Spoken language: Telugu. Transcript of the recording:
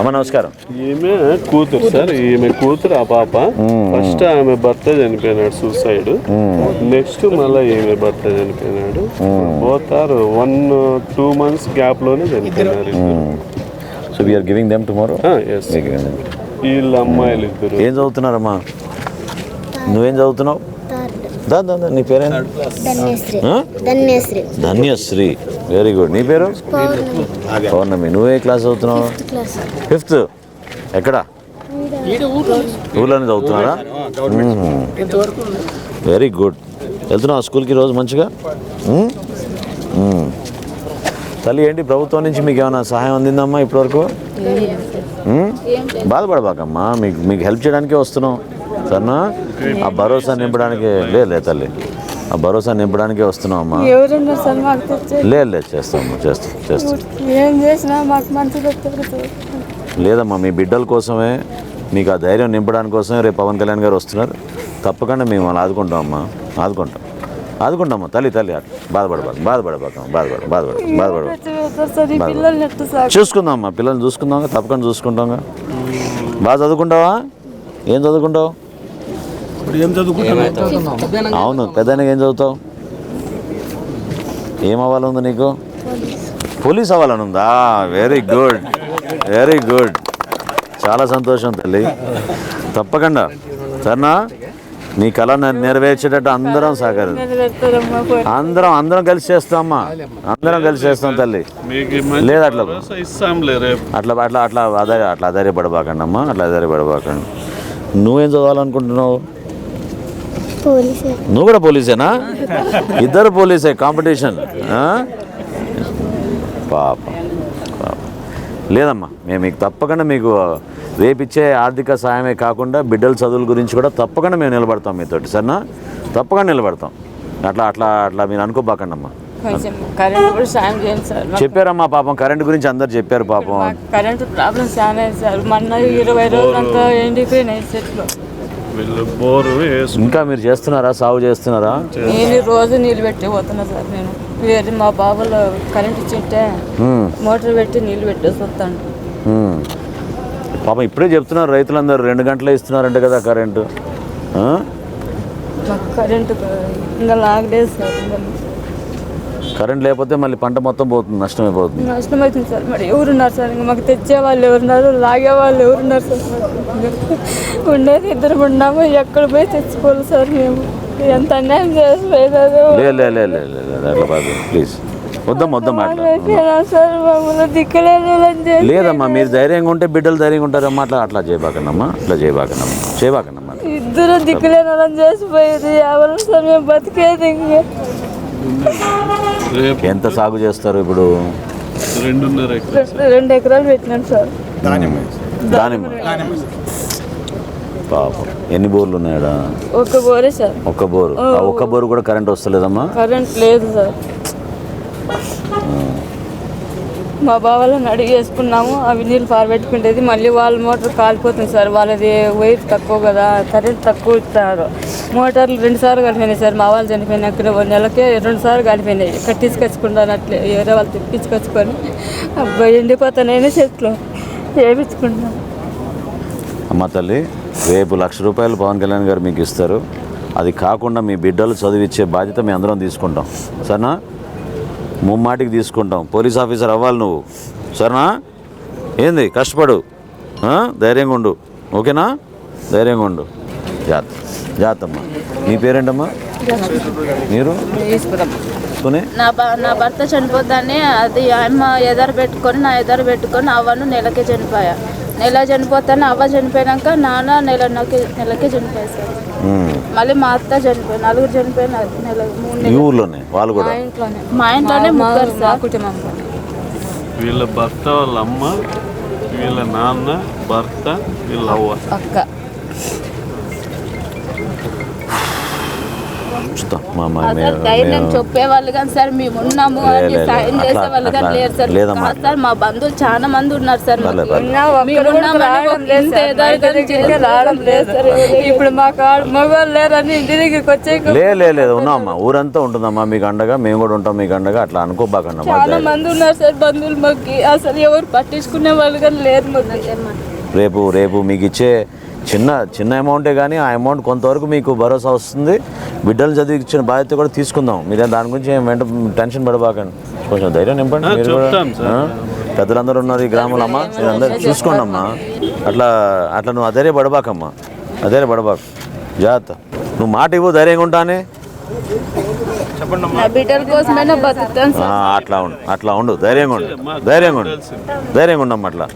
అమ్మ నమస్కారం. ఈమె కూతురు సార్ ఈమె కూతురు ఆ పాప. ఫస్ట్ ఆమె భర్త చనిపోయినాడు సూసైడ్ నెక్స్ట్ మళ్ళీ ఈమె భర్త చనిపోయినాడు. పోతారు వన్ టూ మంత్స్ గ్యాప్లోనే చనిపోయినారు so we are giving them tomorrow వీళ్ళ అమ్మాయిలు ఇద్దరు ఏం చదువుతున్నారమ్మా? నువ్వేం చదువుతున్నావు? దా దా దా, నీ పేరేంటి? ధన్యశ్రీ. వెరీ గుడ్ నీ పేరు? పౌర్ణమి. నువ్వే క్లాస్ చదువుతున్నావు? క్లాస్. ఫిఫ్త్. ఎక్కడ? ఊళ్ళోనే చదువుతున్నారా వెరీ గుడ్ వెళ్తున్నావు స్కూల్కి రోజు మంచిగా. తల్లి ఏంటి ప్రభుత్వం నుంచి మీకు ఏమైనా సహాయం అందిందమ్మా ఇప్పటివరకు? మ్మ్? బాధపడబాకమ్మా. మీకు మీకు హెల్ప్ చేయడానికే వస్తున్నాం. సరేనా ఆ భరోసా నింపడానికి లేదు లే తల్లి. ఆ భరోసా నింపడానికే వస్తున్నాం అమ్మా ఎవరున్నారు సార్ మాకు తెచ్చే లేదు లేదు చేస్తామమ్మా చేస్తాం చేస్తాం. ఏం చేసినా మాకు మంచిగా జరుగుతుంది లేదమ్మా మీ బిడ్డల కోసమే మీకు ఆ ధైర్యం నింపడానికి కోసమే రేపు పవన్ కళ్యాణ్ గారు వస్తున్నారు. తప్పకుండా మేము వాళ్ళు ఆదుకుంటాం అమ్మా ఆదుకుంటాం. ఆదుకుంటామమ్మా తల్లి తల్లి అట్లా బాధపడబాక బాధపడబాక బాధపడ బాధపడ బాధపడ సార్ ఈ పిల్లల్ని ఎట్టు సార్ చూసుకుందాం అమ్మా పిల్లల్ని చూసుకుందాం తప్పకుండా చూసుకుంటాంగా. బాగా చదువుకుంటావా? ఏం చదువుకుంటావు? అవును పెద్దానికి ఏం చదువుతావు? ఏం అవ్వాలని ఉంది నీకు? పోలీస్ అవ్వాలని ఉందా వెరీ గుడ్ వెరీ గుడ్ చాలా సంతోషం తల్లి. తప్పకుండా. సరేనా? నీ కళ నెరవేర్చేటట్టు అందరం సహకరి. అందరం అందరం కలిసి చేస్తామమ్మా. అందరం కలిసి చేస్తాం తల్లి. లేదు అట్లా. అట్లా అట్లా అట్లా అదే అట్లా ఆధారపడబాకండి అమ్మా. అట్లా ఆధారపడబాకండి నువ్వేం చదవాలనుకుంటున్నావు? నువ్వు కూడా పోలీసేనా? ఇద్దరు పోలీసే కాంపిటీషన్ ఆ? పాప లేదమ్మా మేము మీకు తప్పకుండా మీకు రేపిచ్చే ఆర్థిక సాయమే కాకుండా బిడ్డల చదువుల గురించి కూడా తప్పకుండా మేము నిలబడతాం మీతోటి సరేనా? తప్పకుండా నిలబడతాం. అట్లా అట్లా అట్లా మీరు అనుకోబాకండి అమ్మా కొంచెం కరెంట్ కూడా సాయం చేయండి సార్. మాకు- చెప్పారమ్మా పాపం కరెంట్ గురించి అందరు చెప్పారు పాపం. కరెంట్ ప్రాబ్లం చాలా సార్. మొన్న ఇరవై రోజులంతా ఎండిపోయినాయి చెట్లు. వీళ్ళు బోరు వేసు ఇంకా మీరు చేస్తున్నారా? సాగు చేస్తున్నారా? నేను రోజు నీళ్ళు పెట్టి పోతున్నా సార్ నేను. వేరే మా బాబులో కరెంట్ ఇచ్చింటే మోటార్ పెట్టి నీళ్ళు పెట్టేసి వస్తాను. పాపం ఇప్పుడే చెప్తున్నారు రైతులందరూ రెండు గంటలే ఇస్తున్నారంట కదా కరెంటు కరెంటు ఇంకా లాగలేదు సార్ కరెంట్ లేకపోతే మళ్ళీ పంట మొత్తం పోతుంది నష్టమైపోతుంది నష్టం అవుతుంది సార్. మరి ఎవరున్నారు సార్? ఇంకా మాకు తెచ్చే వాళ్ళు ఎవరున్నారు? లాగే వాళ్ళు ఎవరున్నారు సార్? ఉండేది ఇద్దరు ఉన్నాము ఎక్కడ పోయి తెచ్చుకోవాలి సార్ మేము? ఎంత అన్యాయం చేసిపోయేదో ప్లీజ్. వద్దాం వద్దాం అట్లా సార్? మమ్మల్ని దిక్కలేదు వాళ్ళని చేసి లేదమ్మా మీరు ధైర్యంగా ఉంటే బిడ్డలు ధైర్యంగా ఉంటారమ్మా అట్లా అట్లా చేయబాకండమ్మా అట్లా చేయబాకండమ్మా చేయబాకండమ్మా ఇద్దరు దిక్కులేని చేసిపోయేది ఎవరు సార్? మేము బతికేది ఇంక. ఎంత సాగు చేస్తారు ఇప్పుడు? రెండున్నర రెండు- ఎకరాలు పెట్టినాను సార్. దానిమ్మ పాపం. ఎన్ని బోర్లు ఉన్నాయడా? ఒక బోరే సార్. ఒక్క బోరు. ఆ ఒక్క బోరు కూడా కరెంట్ వస్తలేదమ్మా? కరెంట్ లేదు సార్. మా బావాళ్ళని అడిగి వేసుకున్నాము అవి నీళ్ళు పారబెట్టుకుంటేది మళ్ళీ వాళ్ళ మోటార్ కాలిపోతుంది సార్. వాళ్ళది వైర్ తక్కువ కదా కరెంట్ తక్కువ ఇస్తారు. మోటార్లు రెండుసార్లు కలిపినాయి సార్. మా వాళ్ళు చనిపోయినాక ఒక నెలకే రెండు సార్లు కలిపినాయి. ఇక్కడ తీసుకొచ్చుకుంటాను అట్లే వేరే వాళ్ళు తెప్పించుకొచ్చుకొని. అబ్బాయి ఎండిపోతానైనా చెట్లు. వేపించుకుంటాను అమ్మ తల్లి రేపు లక్ష రూపాయలు పవన్ కళ్యాణ్ గారు మీకు ఇస్తారు. అది కాకుండా మీ బిడ్డలు చదివిచ్చే బాధ్యత మేము అందరం తీసుకుంటాం. సరేనా? ముమ్మాటికి తీసుకుంటాం. పోలీస్ ఆఫీసర్ అవ్వాలి నువ్వు. సరేనా? ఏంది? కష్టపడు. ధైర్యంగా ఉండు. ఓకేనా? ధైర్యంగా ఉండు. జాగ్రత్త. జాగ్రత్త అమ్మా నీ పేరేంటమ్మా? మీరు? నా నా భర్త చనిపోతానే అది అమ్మ ఎదరు పెట్టుకొని నా ఎదరు పెట్టుకొని అవ్వను నెలకే చనిపోయా. నెల చనిపోతాను అవ్వ చనిపోయాక నాన్న నెల నెలకే చనిపోయా సార్ ఉమ్. మళ్ళీ మా అత్త చనిపోయి నలుగురు చనిపోయిన నెల మూడు ఈ నెలలు. ఊర్లోనే? వాళ్ళు కూడా? మా ఇంట్లోనే. మా ఇంట్లోనే ముగ్గురు సార్. కుటుంబంలో. వీళ్ళ భర్త వాళ్ళ అమ్మ వీళ్ళ నాన్న భర్త వీళ్ళ అవ్వ. అక్క. ధైర్యం చెప్పేవాళ్ళు కానీ సార్ మేము ఉన్నాము అని. సాయం చేసేవాళ్ళు కానీ లేరు సార్. కాదు సార్ మా బంధువులు చాలా మంది ఉన్నారు సార్ ఇప్పుడు మా కాడు మగవాళ్ళు లేరని ఇంటి దగ్గరికి వచ్చే లే లే లేదు ఉన్నామమ్మా. ఊరంతా ఉంటుందమ్మా. మీకు అండగా మేము కూడా ఉంటాం మీకు అండగా అట్లా అనుకోబాకండి చాలా మంది ఉన్నారు సార్ బంధువులు మాకు. అసలు ఎవరు పట్టించుకునే వాళ్ళు కానీ లేరు రేపు రేపు మీకు ఇచ్చే చిన్న చిన్న అమౌంటే కానీ ఆ అమౌంట్ కొంతవరకు మీకు భరోసా వస్తుంది. బిడ్డలు చదివించిన బాధ్యత కూడా తీసుకుందాం. మీరే దాని గురించి వెంట టెన్షన్ పడబాకండి. కొంచెం ధైర్యం నింపండి. మీరు కూడా? పెద్దలందరూ ఉన్నారు ఈ గ్రామంలో అమ్మా. మీరందరూ చూసుకోండి అమ్మా అట్లా అట్లా నువ్వు అధైర్య పడబాకమ్మా అధైర్య పడబాకు జాగ్రత్త. నువ్వు మాట ఇవ్వు ధైర్యంగా ఉంటానే. అట్లా ఉండు అట్లా ఉండు. ధైర్యంగా ఉండు. ధైర్యంగా ఉండు. ధైర్యంగా ఉండమ్మా అట్లా.